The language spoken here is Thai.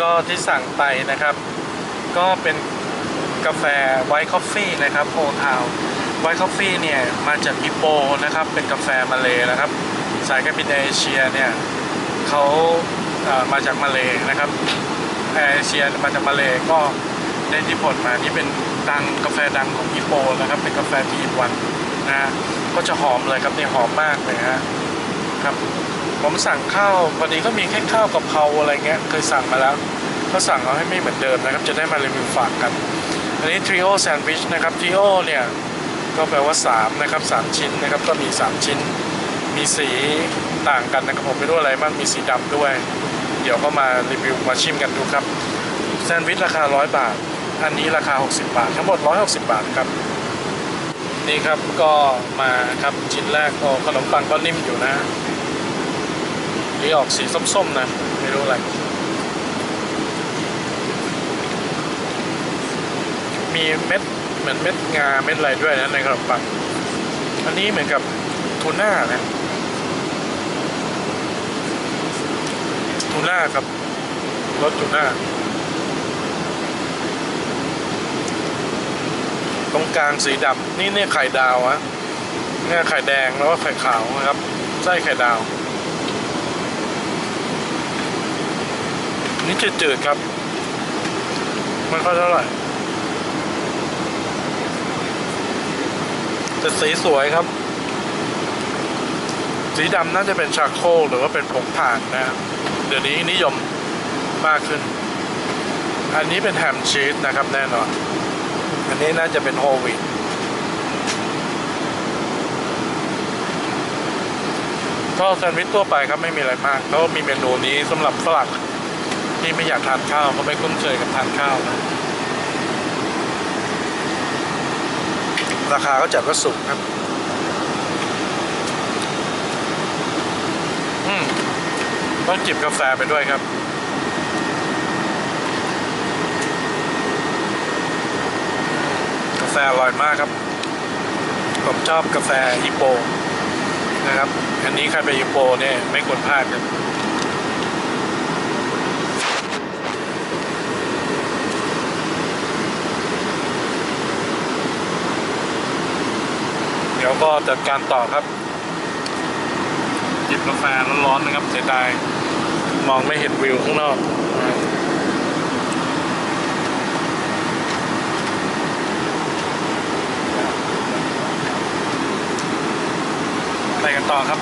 ก็ที่สั่งไปนะครับ ก็เป็นกาแฟไวท์คอฟฟี่นะครับโอทาวไวท์คอฟฟี่เนี่ยมาจากฮิโปนะครับเป็นกาแฟมาเลยนะครับ สายการบินเอเชียเนี่ยเขาเอ่อมาจากมาเลยนะครับแอร์เอเชียมาจากมาเลยก็ได้ที่ผลมานี่เป็นดังกาแฟดังของฮิโปนะครับเป็นกาแฟทีวันนะก็จะหอมเลยครับนี่หอมมากเลยฮะ ครับ ผมสั่งข้าวพอดีก็มีแค่ข้าวกับเพราอะไรเงี้ยเคยสั่งมาแล้ว ก็สั่งเอาให้ไม่เหมือนเดิมนะครับ จะได้มารีวิวฝากกัน อันนี้ทริโอแซนด์วิชนะครับทริโอเนี่ยก็แปลว่า3นะครับ3ชิ้นนะครับก็มี 3 ชิ้น มีสีต่างกันนะครับผมไม่รู้อะไรบ้างมีสีดำด้วย เดี๋ยวก็มารีวิวมาชิมกันดูครับแซนด์วิชราคา 100 บาท อันนี้ราคา 60 บาท ทั้งหมด 160 บาทครับนี่ครับก็มาครับชิ้นแรกก็ขนมปังก็นิ่มอยู่นะ นี่ออกสีส้มๆนะ ไม่รู้อะไร มีเม็ดเหมือนเม็ดงาเม็ดอะไรด้วยนะในขนมปังอันนี้เหมือนกับทูน่านะทูน่าครับรสทูน่าตรงกลางสีดำนี่เนี่ยไข่ดาวอะเนี่ยไข่แดงแล้วก็ไข่ขาวนะครับไส้ไข่ดาว นี่จืดๆครับมันก็เท่าไหร่แต่สีสวยครับ สีดำน่าจะเป็นชาโคลหรือว่าเป็นผงถ่านนะ เดี๋ยวนี้นิยมมากขึ้น อันนี้เป็นแฮมชีสนะครับแน่นอน อันนี้น่าจะเป็นโฮวีตก็แซนด์วิชทั่วไปครับไม่มีอะไรมากเขามีเมนูนี้สำหรับฝรั่ง ที่ไม่อยากทานข้าวเขาไม่คุ้นเคยกับทานข้าวนะราคาก็จัดว่าสูงครับ อืมต้องจิบกาแฟไปด้วยครับ กาแฟอร่อยมากครับ ผมชอบกาแฟฮิโปนะครับ อันนี้ใครไปฮิโปเนี่ยไม่ควรพลาดครับ ดี๋ยวก็จัดการต่อครับ จิบกาแฟร้อนๆนะครับเสียดายมองไม่เห็นวิวข้างนอกไปกันต่อครับ